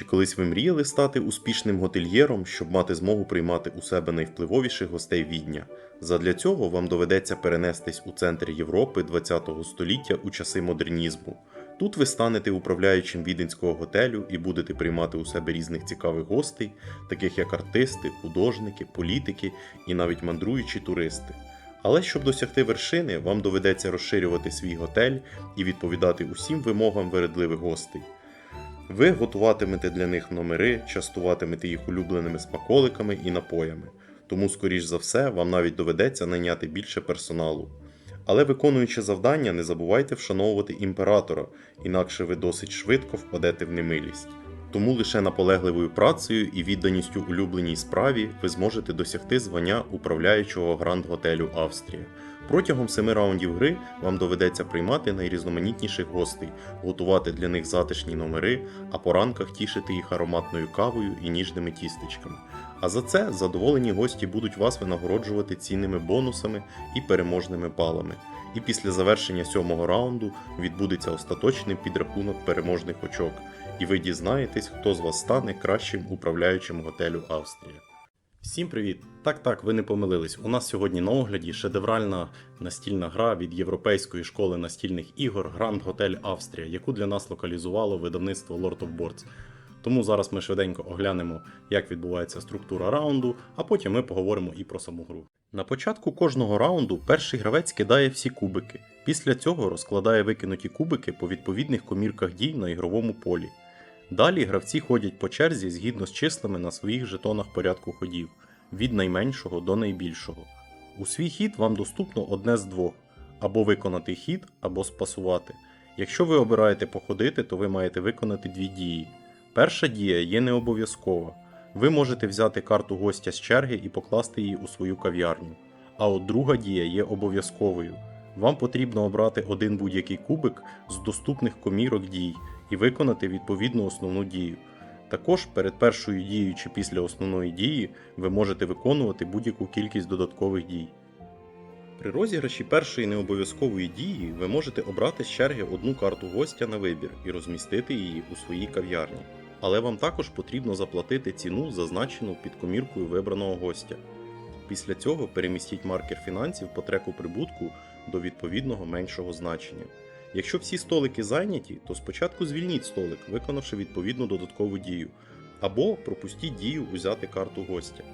Чи колись ви мріяли стати успішним готельєром, щоб мати змогу приймати у себе найвпливовіших гостей відня? Задля цього вам доведеться перенестись у центр Європи ХХ століття у часи модернізму. Тут ви станете управляючим віденського готелю і будете приймати у себе різних цікавих гостей, таких як артисти, художники, політики і навіть мандруючі туристи. Але щоб досягти вершини, вам доведеться розширювати свій готель і відповідати усім вимогам вередливих гостей. Ви готуватимете для них номери, частуватимете їх улюбленими смаколиками і напоями. Тому, скоріш за все, вам навіть доведеться найняти більше персоналу. Але виконуючи завдання, не забувайте вшановувати імператора, інакше ви досить швидко впадете в немилість. Тому лише наполегливою працею і відданістю улюбленій справі ви зможете досягти звання управляючого гранд-готелю Австрія. Протягом семи раундів гри вам доведеться приймати найрізноманітніших гостей, готувати для них затишні номери, а по ранках тішити їх ароматною кавою і ніжними тістечками. А за це задоволені гості будуть вас винагороджувати цінними бонусами і переможними балами. І після завершення сьомого раунду відбудеться остаточний підрахунок переможних очок, і ви дізнаєтесь, хто з вас стане кращим управляючим готелю Австрія. Всім привіт! Так, так, ви не помилились. У нас сьогодні на огляді шедевральна настільна гра від Європейської школи настільних ігор Grand Hotel Австрія, яку для нас локалізувало видавництво Lord of Boards. Тому зараз ми швиденько оглянемо, як відбувається структура раунду, а потім ми поговоримо і про саму гру. На початку кожного раунду перший гравець кидає всі кубики. Після цього розкладає викинуті кубики по відповідних комірках дій на ігровому полі. Далі гравці ходять по черзі згідно з числами на своїх жетонах порядку ходів від найменшого до найбільшого. У свій хід вам доступно одне з двох: або виконати хід, або спасувати. Якщо ви обираєте походити, то ви маєте виконати дві дії. Перша дія є не обов'язкова. Ви можете взяти карту гостя з черги і покласти її у свою кав'ярню. А от друга дія є обов'язковою. Вам потрібно обрати один будь-який кубик з доступних комірок дій і виконати відповідну основну дію. Також перед першою дією чи після основної дії ви можете виконувати будь-яку кількість додаткових дій. При розіграші першої необов'язкової дії ви можете обрати з черги одну карту гостя на вибір і розмістити її у своїй кав'ярні. Але вам також потрібно заплатити ціну, зазначену під коміркою вибраного гостя. Після цього перемістіть маркер фінансів по треку прибутку до відповідного меншого значення. Якщо всі столики зайняті, то спочатку звільніть столик, виконавши відповідну додаткову дію, або пропустіть дію узяти карту гостя.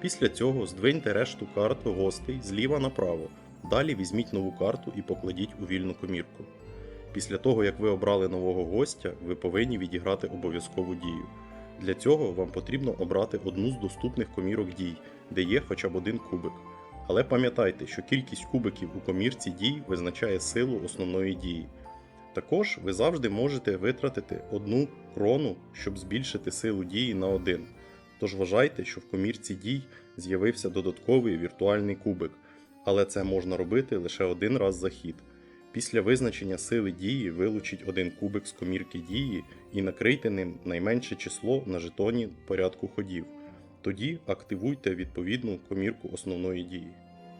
Після цього здвиньте решту карт гостей зліва направо. Далі візьміть нову карту і покладіть у вільну комірку. Після того, як ви обрали нового гостя, ви повинні відіграти обов'язкову дію. Для цього вам потрібно обрати одну з доступних комірок дій, де є хоча б один кубик. Але пам'ятайте, що кількість кубиків у комірці дій визначає силу основної дії. Також ви завжди можете витратити одну крону, щоб збільшити силу дії на один. Тож вважайте, що в комірці дій з'явився додатковий віртуальний кубик, але це можна робити лише один раз за хід. Після визначення сили дії вилучіть один кубик з комірки дії і накрийте ним найменше число на жетоні порядку ходів. Тоді активуйте відповідну комірку основної дії.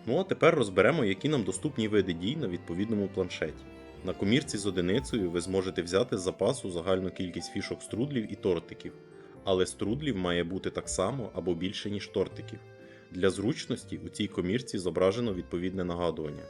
Ну а тепер розберемо, які нам доступні види дій на відповідному планшеті. На комірці з одиницею ви зможете взяти з запасу загальну кількість фішок струдлів і тортиків, але струдлів має бути так само або більше, ніж тортиків. Для зручності у цій комірці зображено відповідне нагадування.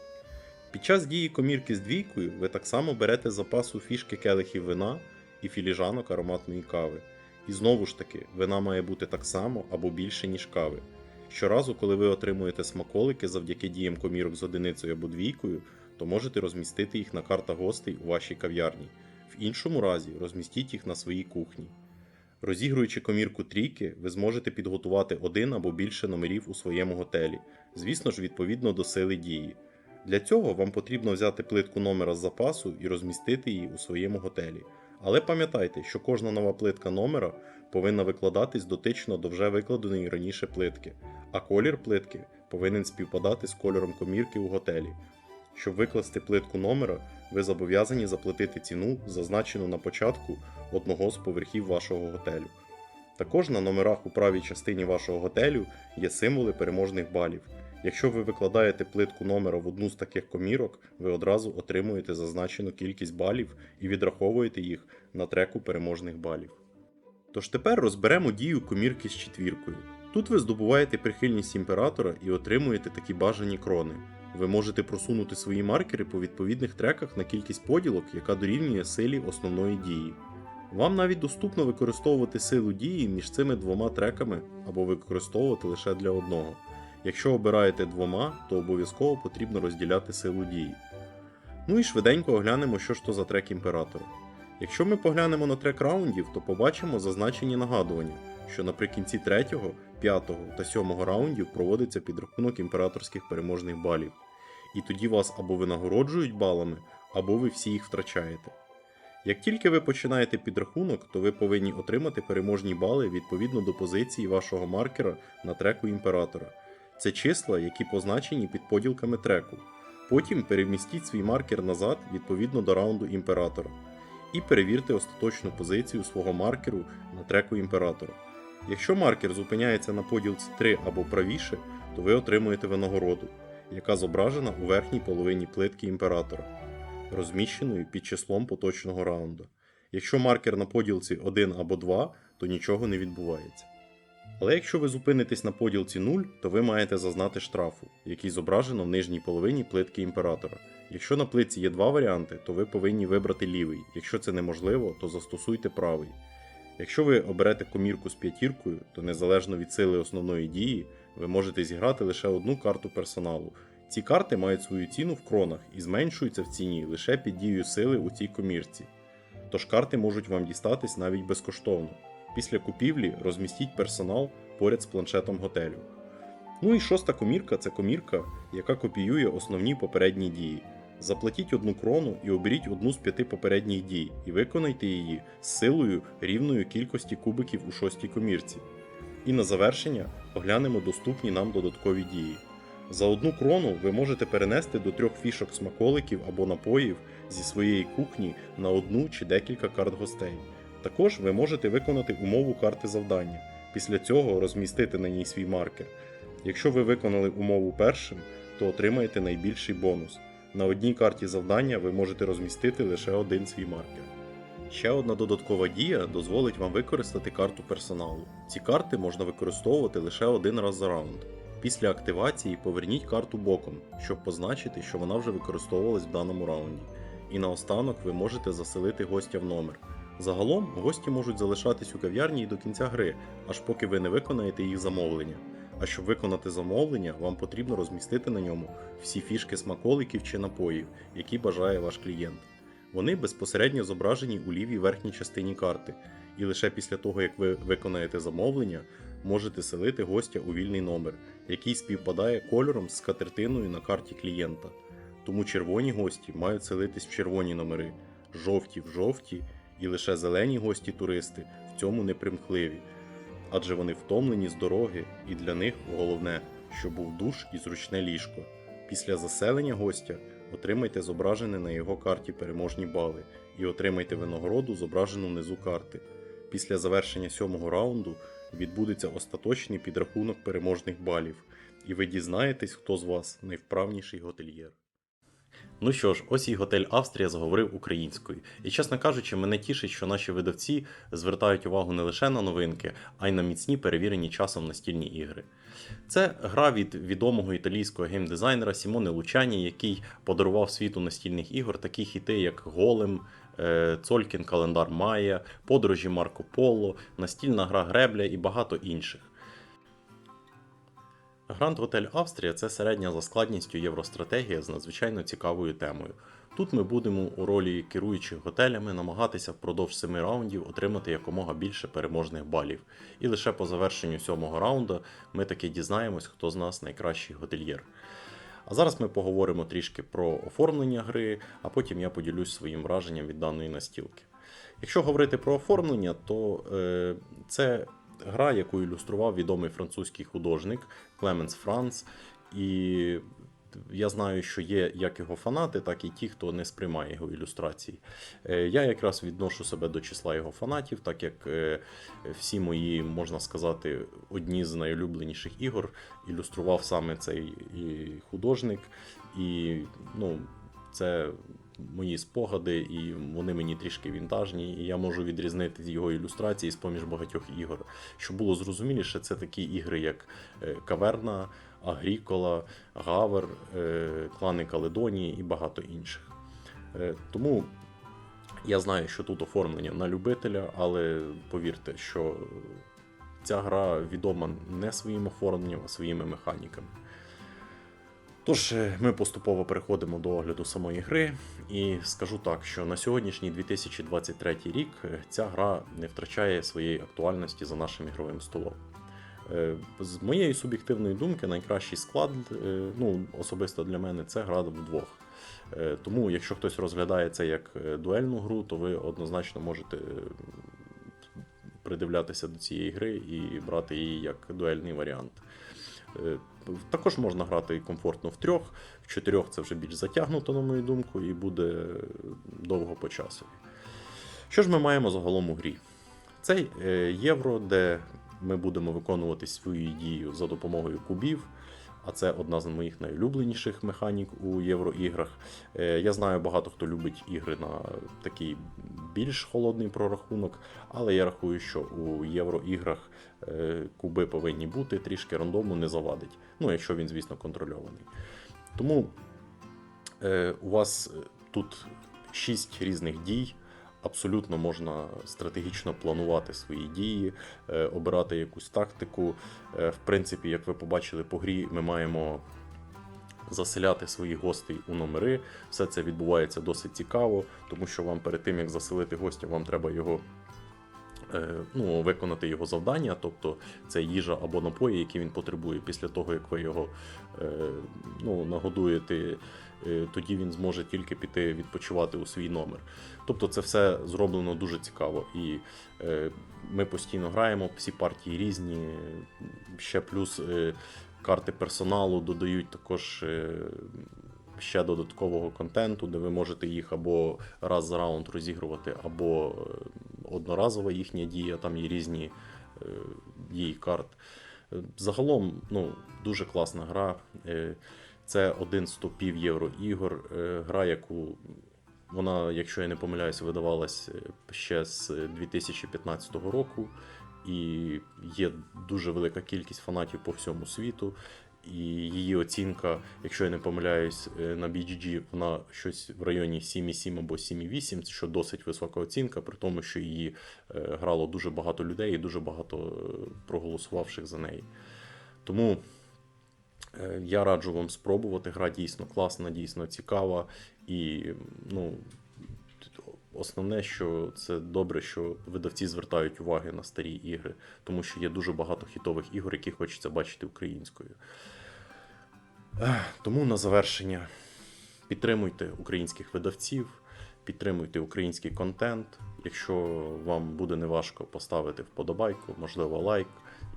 Під час дії комірки з двійкою ви так само берете з запасу фішки келихів вина і філіжанок ароматної кави. І знову ж таки, вина має бути так само або більше, ніж кави. Щоразу, коли ви отримуєте смаколики завдяки діям комірок з одиницею або двійкою, то можете розмістити їх на картах гостей у вашій кав'ярні. В іншому разі розмістіть їх на своїй кухні. Розігруючи комірку трійки, ви зможете підготувати один або більше номерів у своєму готелі, звісно ж, відповідно до сили дії. Для цього вам потрібно взяти плитку номера з запасу і розмістити її у своєму готелі. Але пам'ятайте, що кожна нова плитка номера повинна викладатись дотично до вже викладеної раніше плитки, а колір плитки повинен співпадати з кольором комірки у готелі. Щоб викласти плитку номера, ви зобов'язані заплатити ціну, зазначену на початку одного з поверхів вашого готелю. Також на номерах у правій частині вашого готелю є символи переможних балів. Якщо ви викладаєте плитку номера в одну з таких комірок, ви одразу отримуєте зазначену кількість балів і відраховуєте їх на треку переможних балів. Тож тепер розберемо дію комірки з четвіркою. Тут ви здобуваєте прихильність імператора і отримуєте такі бажані крони. Ви можете просунути свої маркери по відповідних треках на кількість поділок, яка дорівнює силі основної дії. Вам навіть доступно використовувати силу дії між цими двома треками або використовувати лише для одного. Якщо обираєте двома, то обов'язково потрібно розділяти силу дії. Ну і швиденько оглянемо, що ж то за трек імператора. Якщо ми поглянемо на трек раундів, то побачимо зазначені нагадування, що наприкінці 3, 5 та 7 раундів проводиться підрахунок імператорських переможних балів. І тоді вас або винагороджують балами, або ви всі їх втрачаєте. Як тільки ви починаєте підрахунок, то ви повинні отримати переможні бали відповідно до позиції вашого маркера на треку імператора. Це числа, які позначені під поділками треку. Потім перемістіть свій маркер назад відповідно до раунду імператора і перевірте остаточну позицію свого маркеру на треку імператора. Якщо маркер зупиняється на поділці 3 або правіше, то ви отримуєте винагороду, яка зображена у верхній половині плитки імператора, розміщеною під числом поточного раунду. Якщо маркер на поділці 1 або 2, то нічого не відбувається. Але якщо ви зупинитесь на поділці 0, то ви маєте зазнати штрафу, який зображено в нижній половині плитки імператора. Якщо на плитці є два варіанти, то ви повинні вибрати лівий. Якщо це неможливо, то застосуйте правий. Якщо ви оберете комірку з п'ятіркою, то незалежно від сили основної дії, ви можете зіграти лише одну карту персоналу. Ці карти мають свою ціну в кронах і зменшуються в ціні лише під дією сили у цій комірці. Тож карти можуть вам дістатись навіть безкоштовно. Після купівлі розмістіть персонал поряд з планшетом готелю. Ну і шоста комірка це комірка, яка копіює основні попередні дії. Заплатіть одну крону і оберіть одну з п'яти попередніх дій і виконайте її з силою рівною кількості кубиків у шостій комірці. І на завершення оглянемо доступні нам додаткові дії. За одну крону ви можете перенести до трьох фішок смаколиків або напоїв зі своєї кухні на одну чи декілька карт гостей. Також ви можете виконати умову карти завдання, після цього розмістити на ній свій маркер. Якщо ви виконали умову першим, то отримаєте найбільший бонус. На одній карті завдання ви можете розмістити лише один свій маркер. Ще одна додаткова дія дозволить вам використати карту персоналу. Ці карти можна використовувати лише один раз за раунд. Після активації поверніть карту боком, щоб позначити, що вона вже використовувалась в даному раунді. І наостанок ви можете заселити гостя в номер. Загалом гості можуть залишатись у кав'ярні і до кінця гри, аж поки ви не виконаєте їх замовлення. А щоб виконати замовлення, вам потрібно розмістити на ньому всі фішки смаколиків чи напоїв, які бажає ваш клієнт. Вони безпосередньо зображені у лівій верхній частині карти, і лише після того, як ви виконаєте замовлення, можете селити гостя у вільний номер, який співпадає кольором з скатертиною на карті клієнта. Тому червоні гості мають селитись в червоні номери, жовті в жовті, і лише зелені гості-туристи в цьому не примхливі, адже вони втомлені з дороги, і для них головне, щоб був душ і зручне ліжко. Після заселення гостя отримайте зображене на його карті переможні бали і отримайте винагороду, зображену внизу карти. Після завершення сьомого раунду відбудеться остаточний підрахунок переможних балів, і ви дізнаєтесь, хто з вас найвправніший готельєр. Ну що ж, ось і готель Австрія заговорив українською. І чесно кажучи, мене тішить, що наші видавці звертають увагу не лише на новинки, а й на міцні перевірені часом настільні ігри. Це гра від відомого італійського геймдизайнера Сімоне Лучані, який подарував світу настільних ігор такі хіти, як Голем, е, Цолькін Календар Майя, Подорожі Марко Поло, настільна гра Гребля і багато інших. Гранд Готель Австрія це середня за складністю євростратегія з надзвичайно цікавою темою. Тут ми будемо у ролі керуючих готелями намагатися впродовж семи раундів отримати якомога більше переможних балів. І лише по завершенню сьомого раунду ми таки дізнаємось, хто з нас найкращий готельєр. А зараз ми поговоримо трішки про оформлення гри, а потім я поділюсь своїм враженням від даної настілки. Якщо говорити про оформлення, то е, це гра, яку ілюстрував відомий французький художник Клеменс Франц. І я знаю, що є як його фанати, так і ті, хто не сприймає його ілюстрації. Е, Я якраз відношу себе до числа його фанатів, так як е, всі мої, можна сказати, одні з найулюбленіших ігор ілюстрував саме цей художник. І ну, це мої спогади, і вони мені трішки вінтажні, і я можу відрізнити його ілюстрації з поміж багатьох ігор. Щоб було зрозуміліше, це такі ігри, як е, Каверна, Агрікола, Гавер, е, Клани Каледонії і багато інших. Е, Тому я знаю, що тут оформлення на любителя, але повірте, що ця гра відома не своїм оформленням, а своїми механіками. Тож е, ми поступово переходимо до огляду самої гри, і скажу так, що на сьогоднішній 2023 рік е, ця гра не втрачає своєї актуальності за нашим ігровим столом. Е, З моєї суб'єктивної думки, найкращий склад, ну, особисто для мене, це гра вдвох. Тому, якщо хтось розглядає це як дуельну гру, то ви однозначно можете придивлятися до цієї гри і брати її як дуельний варіант. Також можна грати комфортно в трьох, в чотирьох це вже більш затягнуто, на мою думку, і буде довго по часу. Що ж ми маємо загалом у грі? Це е, євро, де ми будемо виконувати свою дію за допомогою кубів. А це одна з моїх найулюбленіших механік у євроіграх. Е, Я знаю, багато хто любить ігри на такий більш холодний прорахунок, але я рахую, що у євроіграх е, куби повинні бути, трішки рандому не завадить. Ну, якщо він, звісно, контрольований. Тому е, у вас тут 6 різних дій. Абсолютно можна стратегічно планувати свої дії, е, обирати якусь тактику. Е, В принципі, як ви побачили по грі, ми маємо заселяти своїх гостей у номери. Все це відбувається досить цікаво, тому що вам перед тим як заселити гостя, вам треба його. е, Ну, виконати його завдання, тобто це їжа або напої, які він потребує. Після того, як ви його ну, нагодуєте, тоді він зможе тільки піти відпочивати у свій номер. Тобто це все зроблено дуже цікаво. І е, ми постійно граємо, всі партії різні. Ще плюс е, карти персоналу додають також е, ще додаткового контенту, де ви можете їх або раз за раунд розігрувати, або е, одноразова їхня дія, там є різні е, дії карт. Е, Загалом, ну, дуже класна гра. Е, Це один з топів євро ігор. Е, Гра, яку вона, якщо я не помиляюся, видавалась е, ще з 2015 року, і є дуже велика кількість фанатів по всьому світу. І її оцінка, якщо я не помиляюсь, е, на BGG вона щось в районі 7,7 або 7,8, що досить висока оцінка, при тому, що її е, грало дуже багато людей і дуже багато е, проголосувавших за неї. Тому е, я раджу вам спробувати. Гра дійсно класна, дійсно цікава. І ну, основне, що це добре, що видавці звертають уваги на старі ігри, тому що є дуже багато хітових ігор, які хочеться бачити українською. Тому на завершення підтримуйте українських видавців, підтримуйте український контент. Якщо вам буде неважко поставити вподобайку, можливо, лайк,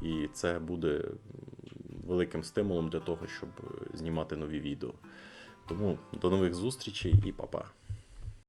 і це буде великим стимулом для того, щоб е, знімати нові відео. Тому до нових зустрічей і па-па.